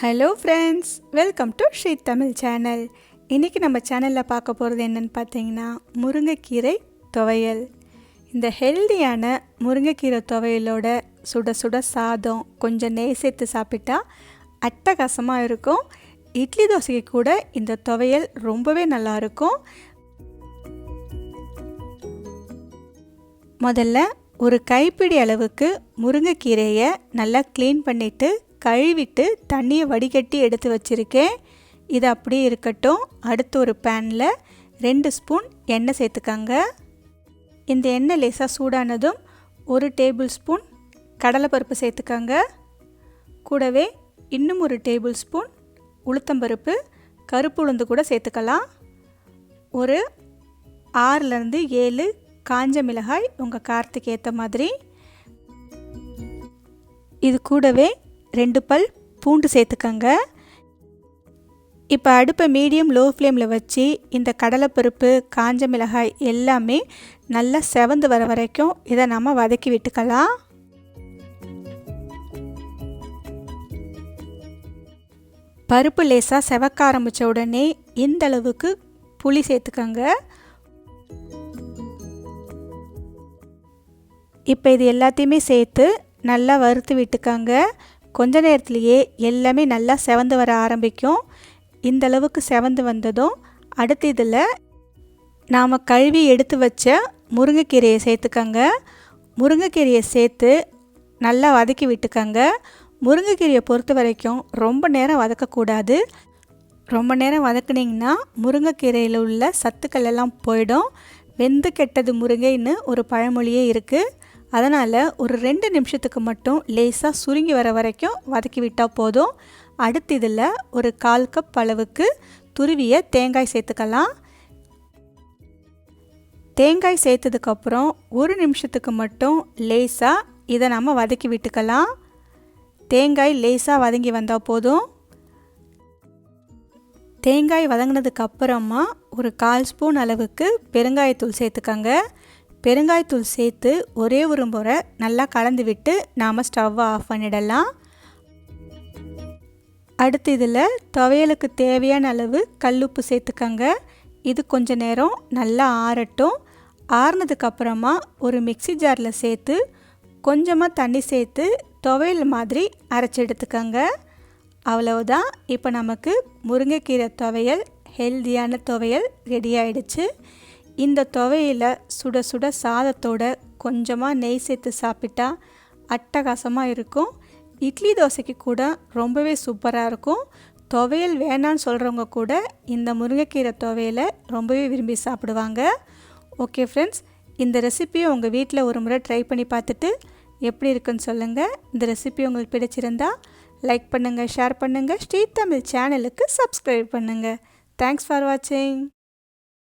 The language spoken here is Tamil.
Hello friends welcome to Sri Tamil channel இன்றைக்கி நம்ம சேனலில் பார்க்க போகிறது என்னென்னு பார்த்தீங்கன்னா முருங்கைக்கீரை துவையல். இந்த ஹெல்தியான முருங்கைக்கீரை துவையலோட சுட சுட சாதம் கொஞ்சம் நெய் சேர்த்து சாப்பிட்டா அட்டகாசமாக இருக்கும். இட்லி தோசைக்கு கூட இந்த துவையல் ரொம்பவே நல்லாயிருக்கும் முதல்ல ஒரு கைப்பிடி அளவுக்கு முருங்கைக்கீரையை நல்லா க்ளீன் பண்ணிவிட்டு கழுவிட்டு தண்ணியை வடிகட்டி எடுத்து வச்சுருக்கேன். இது அப்படியே இருக்கட்டும். அடுத்து ஒரு பேனில் ரெண்டு ஸ்பூன் எண்ணெய் சேர்த்துக்கங்க. இந்த எண்ணெய் லேசாக சூடானதும் ஒரு டேபிள் ஸ்பூன் கடலைப்பருப்பு சேர்த்துக்கங்க. கூடவே இன்னும் ஒரு டேபிள் ஸ்பூன் உளுத்தம்பருப்பு கருப்பு உளுந்து கூட சேர்த்துக்கலாம். ஒரு ஆறுலேருந்து ஏழு காஞ்ச மிளகாய் உங்கள் காரத்துக்கு ஏற்ற மாதிரி. இது கூடவே ரெண்டு பல் பூண்டு சேர்த்துக்கங்க. இப்போ அடுப்பை மீடியம் லோ ஃப்ளேமில் வச்சு இந்த கடலைப்பருப்பு காஞ்ச மிளகாய் எல்லாமே நல்லா செவந்து வர வரைக்கும் இதை நம்ம வதக்கி விட்டுக்கலாம். பருப்பு லேசாக செவக்க ஆரம்பித்த உடனே இந்த அளவுக்கு புளி சேர்த்துக்கங்க. இப்போ இது எல்லாத்தையுமே சேர்த்து நல்லா வறுத்து விட்டுக்கங்க. கொஞ்ச நேரத்துலையே எல்லாமே நல்லா செவந்து வர ஆரம்பிக்கும். இந்த அளவுக்கு செவந்து வந்ததும் அடுத்து இதில் நாம் கழுவி எடுத்து வச்ச முருங்கைக்கீரையை சேர்த்துக்கங்க. முருங்கைக்கீரையை சேர்த்து நல்லா வதக்கி விட்டுக்கங்க. முருங்கைக்கீரையை பொறுத்த வரைக்கும் ரொம்ப நேரம் வதக்கக்கூடாது. ரொம்ப நேரம் வதக்குனிங்கன்னா முருங்கைக்கீரையில் உள்ள சத்துக்கள் எல்லாம் போயிடும். வெந்து கெட்டது முருங்கைன்னு ஒரு பழமொழியே இருக்குது அதனால் ஒரு ரெண்டு நிமிஷத்துக்கு மட்டும் லேசாக சுருங்கி வர வரைக்கும் வதக்கி விட்டால் போதும். அடுத்து இதில் ஒரு கால் கப் அளவுக்கு துருவிய தேங்காய் சேர்த்துக்கலாம். தேங்காய் சேர்த்ததுக்கப்புறம் ஒரு நிமிஷத்துக்கு மட்டும் லேசாக இதை நம்ம வதக்கி விட்டுக்கலாம். தேங்காய் லேசாக வதங்கி வந்தால் போதும். தேங்காய் வதங்கினதுக்கு அப்புறமா ஒரு கால் ஸ்பூன் அளவுக்கு பெருங்காயத்தூள் சேர்த்துக்கங்க. பெருங்காயத்தூள் சேர்த்து ஒரே ஒரு முறை நல்லா கலந்து விட்டு நாம் ஸ்டவ்வை ஆஃப் பண்ணிடலாம். அடுத்து இதில் துவையலுக்கு தேவையான அளவு கல்லுப்பு சேர்த்துக்கங்க. இது கொஞ்ச நேரம் நல்லா ஆறட்டும். ஆறுனதுக்கப்புறமா ஒரு மிக்சி ஜாரில் சேர்த்து கொஞ்சமாக தண்ணி சேர்த்து துவையல் மாதிரி அரைச்சி எடுத்துக்கோங்க. அவ்வளவுதான். இப்போ நமக்கு முருங்கைக்கீரை துவையல் ஹெல்தியான துவையல் ரெடி ஆயிடுச்சு. இந்த துவையில் சுட சுட சாதத்தோட கொஞ்சமாக நெய் சேர்த்து சாப்பிட்டா அட்டகாசமாக இருக்கும். இட்லி தோசைக்கு கூட ரொம்பவே சூப்பராக இருக்கும். துவையல் வேணான்னு சொல்கிறவங்க கூட இந்த முருங்கைக்கீரை துவையலை ரொம்பவே விரும்பி சாப்பிடுவாங்க. ஓகே ஃப்ரெண்ட்ஸ் இந்த ரெசிப்பியை உங்கள் வீட்டில் ஒரு முறை ட்ரை பண்ணி பார்த்துட்டு எப்படி இருக்குன்னு சொல்லுங்கள் இந்த ரெசிபி உங்களுக்கு பிடிச்சிருந்தா லைக் பண்ணுங்கள் ஷேர் பண்ணுங்கள் ஸ்ரீ தமிழ் சேனலுக்கு சப்ஸ்கிரைப் பண்ணுங்கள் தேங்க்ஸ் ஃபார் வாட்சிங்